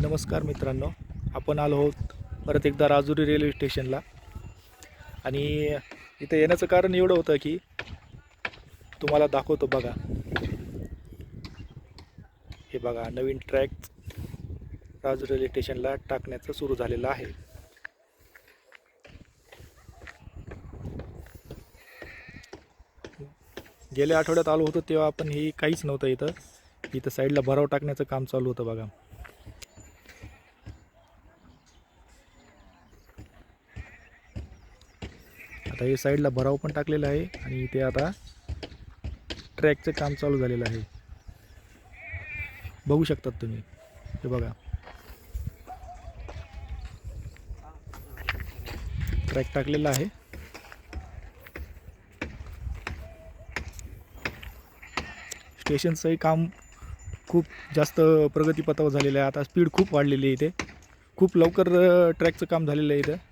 नमस्कार मित्रांनो आपण आलो आहोत परत एकदा राजुरी रेल्वे स्टेशनला आणि इथं येण्याचं कारण एवढं होतं की तुम्हाला दाखवतो बघा. हे बघा नवीन ट्रॅक राजुरी रेल्वे स्टेशनला टाकण्याचं सुरू झालेलं आहे. गेल्या आठवड्यात आलो होतो तेव्हा आपण हे काहीच नव्हतं इथं. इथं साईडला भराव टाकण्याचं काम चालू होतं बघा. आता हे साईडला भराव पण टाकलेला आहे आणि इथे आता ट्रॅकचं काम चालू झालेलं आहे. बघू शकतात तुम्ही. हे बघा. ट्रॅक टाकलेला आहे. स्टेशनचंही काम खूप जास्त प्रगतीपथावर झालेलं आहे. आता स्पीड खूप वाढलेली आहे इथे. खूप लवकर ट्रॅकचं काम झालेलं आहे इथं.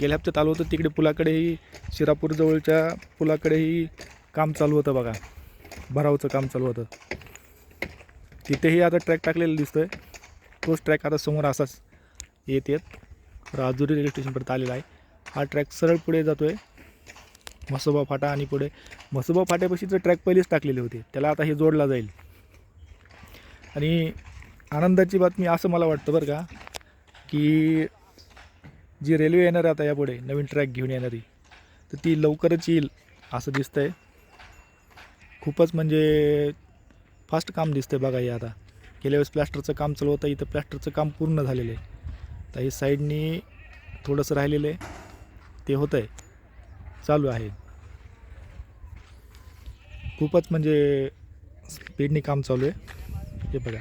गेल्या हप्त्यात आलो होतं तिकडे पुलाकडेही शिरापूरजवळच्या पुलाकडेही काम चालू होतं बघा. भरावचं काम चालू होतं. तिथेही आता ट्रॅक टाकलेलं दिसतोय. तोच ट्रॅक आता समोर असाच येत येत राजुरी रेल्वे स्टेशनपर्यंत आलेला आहे. हा ट्रॅक सरळ पुढे जातो आहे म्हसोबा फाटा आणि पुढे. म्हसोबा फाट्यापाशीचं ट्रॅक पहिलेच टाकलेले होते. त्याला आता हे जोडला जाईल. आणि आनंदाची बातमी असं मला वाटतं बरं का की जी रेल्वे येणार आहे आता यापुढे नवीन ट्रॅक घेऊन येणारी तर ती लवकरच येईल असं दिसतंय. खूपच म्हणजे फास्ट काम दिसतं आहे बघा हे आता. गेल्या वेळेस प्लॅस्टरचं काम चालू होतं इथं प्लॅस्टरचं काम पूर्ण झालेलं आहे. तर हे साईडनी थोडंसं राहिलेलं आहे. ते होतं आहे चालू आहे. खूपच म्हणजे स्पीडनी काम चालू आहे. हे बघा.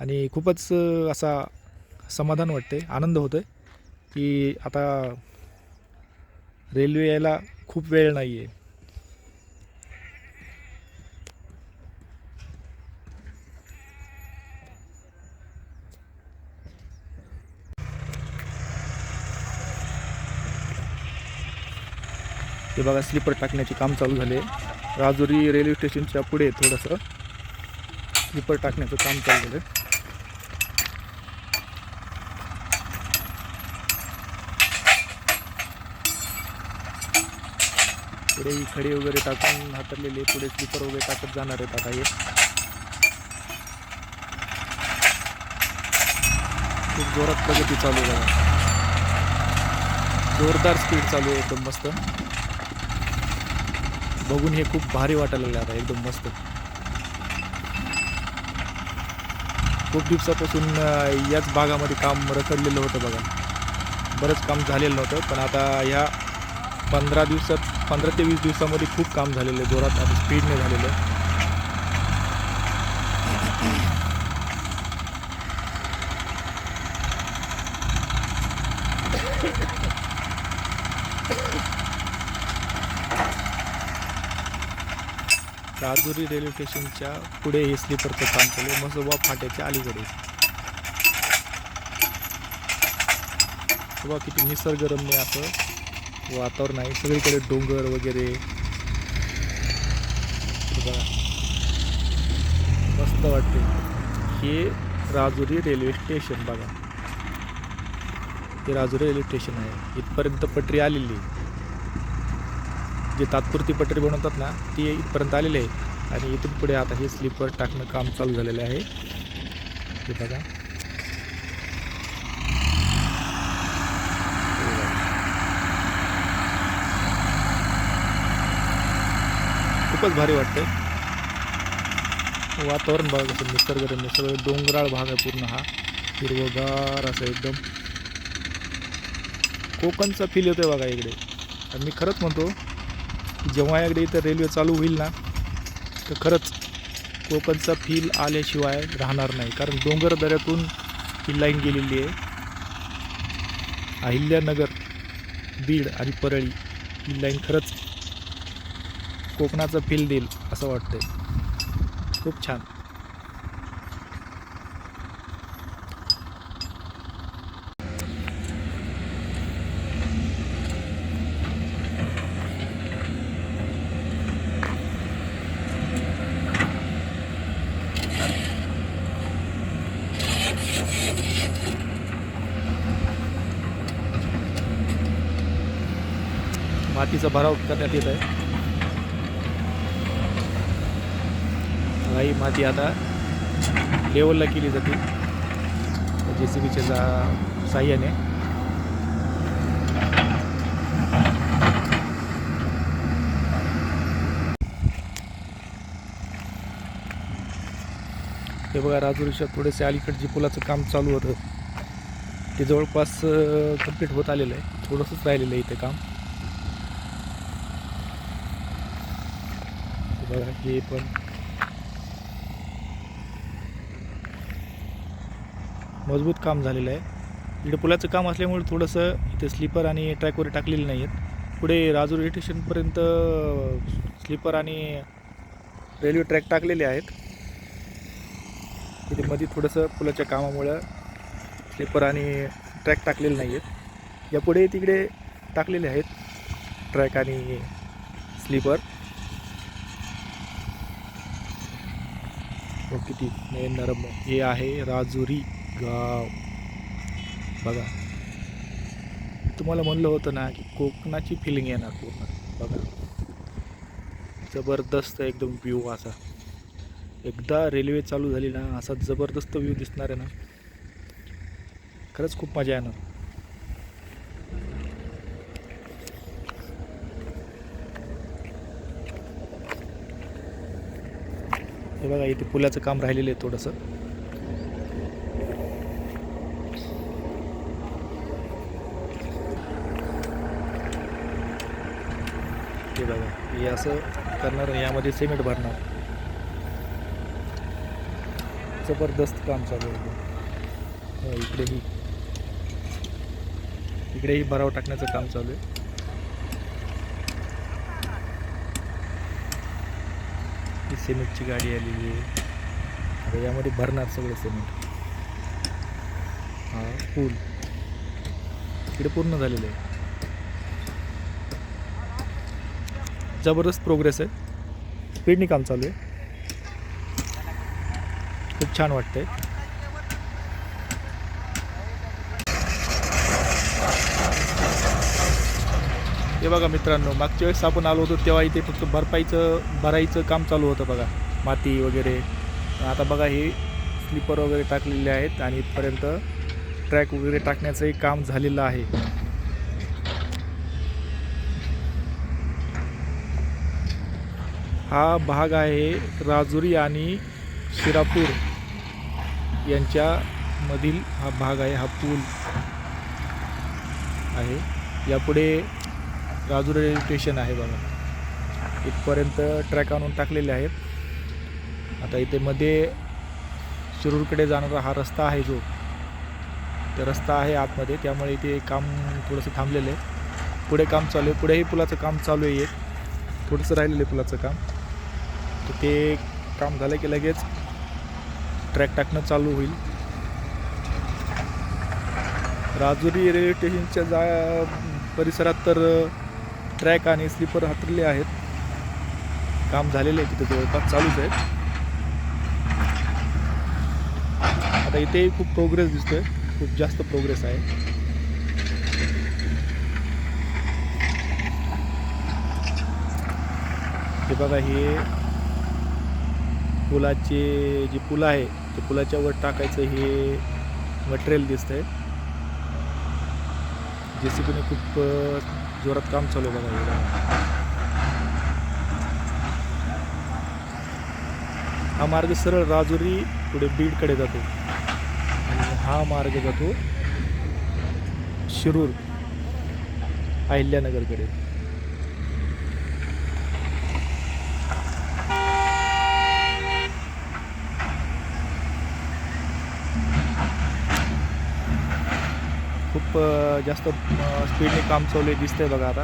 आणि खूपच असा समाधान वाटते आनंद होतो आहे की आता रेल्वे यायला खूप वेळ नाही आहे हे बघा स्लीपर टाकण्याचे काम चालू झाले. राजुरी रेल्वे स्टेशनच्या पुढे थोडंसं स्लीपर टाकण्याचं काम चालू झालं. पुढे ही खडी वगैरे टाकून हातरलेले पुढे स्लीपर वगैरे टाकत जाणार आहेत आता हे. खूप जोरात प्रगती चालू आहे बघा. जोरदार स्पीड चालू आहे एकदम मस्त. बघून हे खूप भारी वाटायला लागलं आता एकदम मस्त. खूप दिवसापासून याच भागामध्ये काम रखडलेलं होतं बघा. बरंच काम झालेलं नव्हतं पण आता ह्या पंधरा दिवसात पंधरा ते वीस दिवसामध्ये खूप काम झालेलं आहे. जोरात आणि स्पीडने झालेलं आहे. राजुरी रेल्वे स्टेशनच्या पुढे हे स्लीपरचं काम चालू आहे. मसोबा फाट्याच्या अलीकडे. बघा किती निसर्गरम्य असं. वातावरण आहे. सगळीकडे डोंगर वगैरे. बघा. मस्त वाटते. हे राजुरी रेल्वे स्टेशन बघा. हे राजुरी रेल्वे स्टेशन आहे. इथपर्यंत पटरी आलेली. आहे जे तात्पुरती पटरी बनवतात ना ती इथपर्यंत आलेली आहे. आणि इथून पुढे आता हे स्लीपर टाकणं काम चालू झालेलं आहे. हे बघा हे बघा. खूपच भारी वाटतं वातावरण बघा कसं निसर्गरम्य सगळं डोंगराळ भाग आहे पूर्ण हा. हिरवगार असं एकदम. कोकणचा फील येतोय बघा इकडे. आणि मी खरंच म्हणतो जेव्हा इकडे इथं रेल्वे चालू होईल ना तर खरंच कोकणचा फील आल्याशिवाय राहणार नाही. कारण डोंगर दऱ्यातून ही लाईन गेलेली आहे. अहिल्यानगर बीड आणि परळी ही लाईन खरंच कोकणाचं फील देईल असं वाटतंय. खूप छान. मातीचा भराव करण्यात येत आहे. ही माती आता लेवलला केली जाते. जे सी बीच्या जा साह्याने. हे बघा राजुरीच्या थोडेसे अलीकडे जे पुलाचं काम चालू होतं ते जवळपास कंप्लीट होत आलेलं आहे. थोडंसंच राहिलेलं आहे इथे काम. बघा हे पण मजबूत काम झालेलं आहे. इकडे पुलाचं काम असल्यामुळे थोडंसं इथे स्लीपर आणि ट्रॅकवर टाकलेले नाही आहेत पुढे राजूर स्टेशनपर्यंत स्लीपर आणि रेल्वे ट्रॅक टाकलेले आहेत. इथे मध्ये थोडंसं पुलाच्या कामामुळं स्लीपर आणि ट्रॅक टाकलेले नाही आहेत यापुढे तिकडे टाकलेले आहेत ट्रॅक आणि स्लीपर. किती नयन नरम हे आहे राजुरी. गाव. बघा. तुम्हाला म्हणलं होतं ना की कोकणाची फिलिंग येणार पूर्ण. बघा. जबरदस्त एकदम व्ह्यू असा. एकदा रेल्वे चालू झाली ना असा जबरदस्त व्ह्यू दिसणार आहे ना. खरंच खूप मजा येणार. हे बघा इथे पुलाचं काम राहिलेलं आहे थोडंसं हे बघा हे असं करणार यामध्ये सिमेंट भरणार. जबरदस्त काम चालू आहे हो, इकडेही. इकडेही भराव टाकण्याचं काम चालू आहे. ही सिमेंटची गाडी आलेली आहे. आता यामध्ये भरणार सगळं सिमेंट. हा पूल. इकडे पूर्ण झालेलं आहे. जबरदस्त प्रोग्रेस आहे. स्पीडनी काम चालू आहे. खूप छान वाटतंय. हे बघा मित्रांनो मागच्या वेळेस आपण आलो होतो तेव्हा इथे फक्त भरपाईचं भरायचं काम चालू होतं बघा. माती वगैरे. आता बघा हे स्लीपर वगैरे टाकलेले आहेत आणि इथपर्यंत ट्रॅक वगैरे टाकण्याचंही काम झालेलं आहे. हा भाग आहे राजुरी आणि शिरापूर यांच्यामधील हा भाग आहे हा पूल आहे. यापुढे राजुरी रेल्वे स्टेशन आहे बघा. इथपर्यंत ट्रॅक आणून टाकलेले आहेत. आता इथे मध्ये शिरूरकडे जाणारा हा रस्ता आहे जो. ते रस्ता आहे आतमध्ये त्यामुळे इथे काम थोडंसं थांबलेलं आहे. पुढे काम चालू आहे. पुढेही पुलाचं काम चालू आहे. एक थोडंसं राहिलेलं आहे पुलाचं काम. तर ते काम झालं की लगेच ट्रॅक टाकणं चालू होईल. राजुरी रेल्वे स्टेशनच्या जा परिसरात तर ट्रॅक आणि स्लीपर हातरले आहेत. काम झालेलं आहे तिथे जवळपास चालूच आहे. आता इथेही खूप प्रोग्रेस दिसतोय. खूप जास्त प्रोग्रेस आहे. हे बघा हे पुलाचे जे पुल आहे ते पुलाच्या वर टाकायचं हे मटेरियल दिसतंय. जे सी बीने खूप जोरात काम चालू आहे. बघा बघा. हा मार्ग सरळ राजुरी पुढे बीडकडे जातो. आणि हा मार्ग जातो शिरूर अहिल्यानगरकडे खूप जास्त स्पीडने काम चालू आहे दिसतंय बघा आता.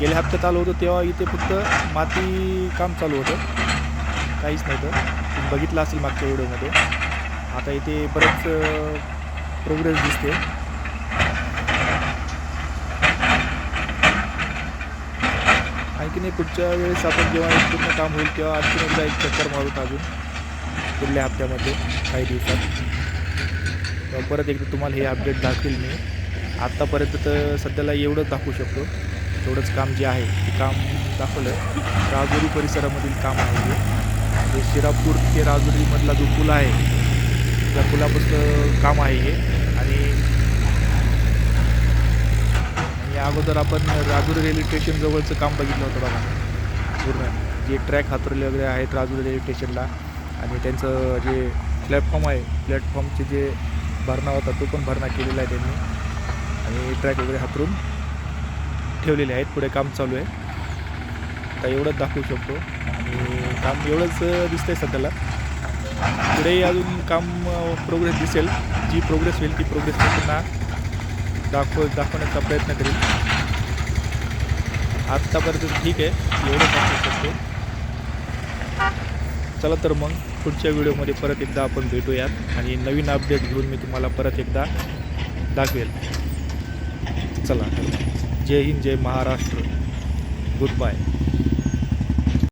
गेल्या हप्त्यात आलो होतो तेव्हा इथे फक्त माती काम चालू होतं. काहीच नाही तर बघितलं असेल मागच्या व्हिडिओमध्ये. आता इथे बरेच प्रोग्रेस दिसते आणखीन नाही पुढच्या वेळेस आपण जेव्हा पूर्ण काम होईल तेव्हा आणखीन एकदा एक चक्कर मारू अजून. पुढल्या हप्त्यामध्ये काही दिवसात. परत एकदा तुम्हाला हे अपडेट दाखवेल मी. आत्तापर्यंत तर सध्याला एवढंच दाखवू शकतो. तेवढंच काम जे आहे ते काम दाखवलं. राजुरी परिसरामधील काम आहे हे. जे शिरापूर ते राजुरीमधला जो पूल आहे त्या पुलापासून काम आहे हे. आणि अगोदर आपण राजुरी रेल्वे स्टेशन जवळचं काम बघितलं होतं बघा. पूर्ण. जे ट्रॅक हातरले वगैरे आहेत राजुरी रेल्वे स्टेशनला. आणि त्यांचं जे प्लॅटफॉर्म आहे प्लॅटफॉर्मचे जे भरणा होता तो पण भरणा केलेला आहे त्यांनी. आणि ट्रॅक वगैरे हातरून ठेवलेले आहेत पुढे काम चालू आहे. आता एवढंच दाखवू शकतो. आणि काम एवढंच दिसतंय सध्याला. पुढेही अजून काम प्रोग्रेस दिसेल. जी प्रोग्रेस होईल ती प्रोग्रेस त्यांना दाखव दाखवण्याचा प्रयत्न करेल आत्तापर्यंत ठीक आहे. एवढं दाखवू शकतो. चला तर मग. पुढच्या व्हिडिओमध्ये परत एकदा आपण भेटूयात आणि नवीन अपडेट घेऊन मी तुम्हाला परत एकदा दाखवेल. चला जय हिंद जय महाराष्ट्र. Good bye